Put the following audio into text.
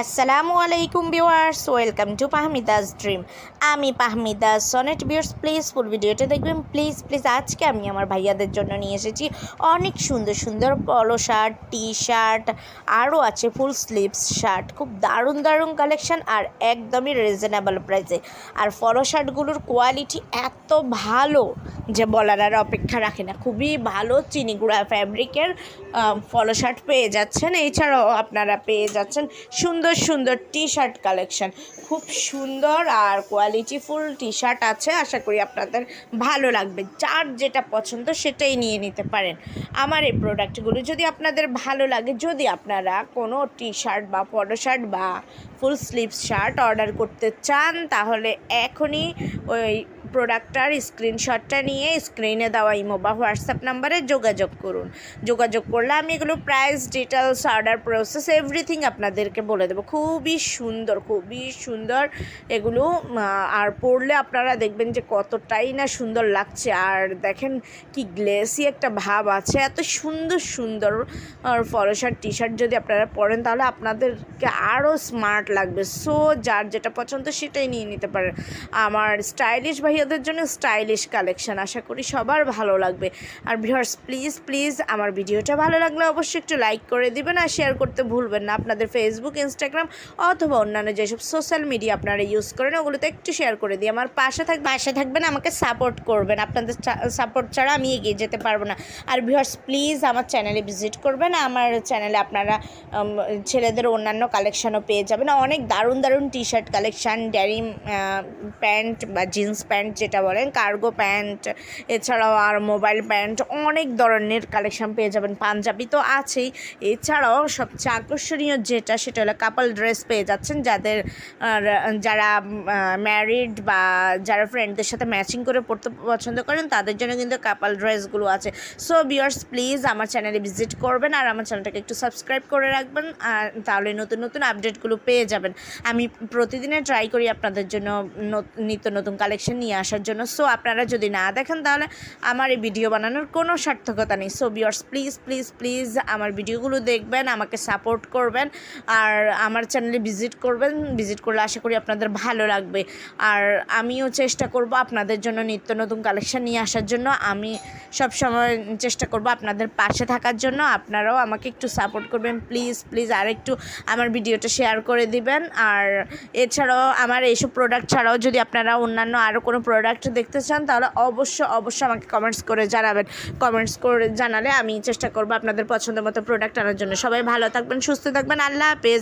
আসসালামু আলাইকুম viewers, welcome to Fahmida's dream. আমি পাহমিদাস সনেট ভিউয়ার্স প্লিজ ফুল ভিডিওটা দেখবেন। প্লিজ প্লিজ আজকে আমি আমার ভাইয়াদের জন্য নিয়ে এসেছি অনেক সুন্দর সুন্দর পলো শার্ট টি শার্ট আরও আছে ফুল স্লিভস শার্ট খুব দারুণ দারুণ কালেকশান আর একদমই রিজনেবল প্রাইসে আর পলো শার্টগুলোর কোয়ালিটি এত ভালো যে বলার আর অপেক্ষা রাখে না। খুবই ভালো চিনিগুড়া ফ্যাব্রিকের পলো শার্ট পেয়ে যাচ্ছেন। এছাড়াও আপনারা পেয়ে যাচ্ছেন সুন্দর সুন্দর টি শার্ট কালেকশন খুব সুন্দর আর কোয়ালিটিফুল টি শার্ট আছে। আশা করি আপনাদের ভালো লাগবে। যার যেটা পছন্দ সেটাই নিয়ে নিতে পারেন। আমার এই প্রোডাক্টগুলো যদি আপনাদের ভালো লাগে, যদি আপনারা কোনো টি শার্ট বা পলো শার্ট বা ফুল স্লিভস শার্ট অর্ডার করতে চান, তাহলে এখনই ওই প্রোডাক্টটার স্ক্রিনশটটা নিয়ে স্ক্রিনে দেওয়া ইমো বা হোয়াটসঅ্যাপ নাম্বারে যোগাযোগ করুন। যোগাযোগ করলে আমি এগুলো price details order process everything আপনাদেরকে বলে দেবো। খুবই সুন্দর খুবই সুন্দর এগুলো আর পরলে আপনারা দেখবেন যে কতটাই না সুন্দর লাগছে। আর দেখেন কি গ্লেসি একটা ভাব আছে, এত সুন্দর সুন্দর শার্ট টি শার্ট যদি আপনারা পরেন, তাহলে আপনাদেরকে আরও স্মার্ট লাগবে। সো যার যেটা পছন্দ সেটাই নিয়ে নিতে পারেন। আমার স্টাইলিশ ভাইয়াদের জন্য স্টাইলিশ কালেকশান আশা করি সবার ভালো লাগবে। আর ভিউয়ার্স প্লিজ প্লিজ আমার ভিডিওটা ভালো লাগলে অবশ্যই একটু লাইক করে দিবেন আর শেয়ার করতে ভুলবেন না। আপনাদের ফেসবুক ইনস্টাগ্রাম অথবা অন্যান্য যেসব সোশ্যাল মিডিয়া আপনারা ইউজ করেন, ওগুলোতে একটু শেয়ার করে দিই। আমার পাশে থাক পাশে থাকবেন, আমাকে সাপোর্ট করবেন। আপনাদের সাপোর্ট ছাড়া আমি এগিয়ে যেতে পারব না। আর ভিউয়ার্স প্লিজ আমার চ্যানেলে ভিজিট করবেন। আমার চ্যানেলে আপনারা ছেলেদের অন্যান্য কালেকশানও পেয়ে যাবেন। অনেক দারুণ দারুণ টি শার্ট কালেকশান ড্যারিম প্যান্ট বা জিন্স প্যান্ট যেটা বলেন কার্গো প্যান্ট এছাড়াও আর মোবাইল প্যান্ট অনেক ধরনের কালেকশন পেয়ে যাবেন পাঞ্জাবি তো আছেই। এছাড়াও সবচেয়ে আকর্ষণীয় যেটা, সেটা হলো কাপল ড্রেস পেয়ে যাচ্ছেন যাদের যারা ম্যারিড বা যারা ফ্রেন্ডদের সাথে ম্যাচিং করে পড়তে পছন্দ করেন, তাদের জন্য কিন্তু কাপাল ড্রেসগুলো আছে। সো বিয়ার্স প্লিজ আমার চ্যানেলে ভিজিট করবেন আর আমার চ্যানেলটাকে একটু সাবস্ক্রাইব করে রাখবেন, আর তাহলে নতুন নতুন আপডেটগুলো পেয়ে যাবেন। আমি প্রতিদিনে ট্রাই করি আপনাদের জন্য নত- নিত্য নতুন কালেকশন নিয়ে আসার জন্য। সো আপনারা যদি না দেখেন, তাহলে আমার এই ভিডিও বানানোর কোনো সার্থকতা নেই। So viewers please please please আমার ভিডিওগুলো দেখবেন, আমাকে সাপোর্ট করবেন, আর আমার চ্যানেলে ভিজিট করবেন। ভিজিট করলে আশা করি আপনাদের ভালো লাগবে। আর আমিও চেষ্টা করব আপনাদের জন্য নিত্য নতুন কালেকশান নিয়ে আসার জন্য। আমি সব সময় চেষ্টা করব আপনাদের পাশে থাকার জন্য। আপনারাও আমাকে একটু সাপোর্ট করবেন। প্লিজ প্লিজ আর একটু আমার ভিডিওটা শেয়ার করে দিবেন। আর এছাড়াও, আমার এইসব প্রোডাক্ট ছাড়াও যদি আপনারা অন্যান্য আরও কোনো প্রোডাক্ট দেখতে চান, তাহলে অবশ্য অবশ্যই আমাকে কমেন্টস করে জানাবেন। কমেন্টস করে জানালে আমি চেষ্টা করব আপনাদের পছন্দ মতো প্রোডাক্ট আনার জন্য। সবাই ভালো থাকবেন, সুস্থ থাকবেন। আল্লাহ হাফেজ।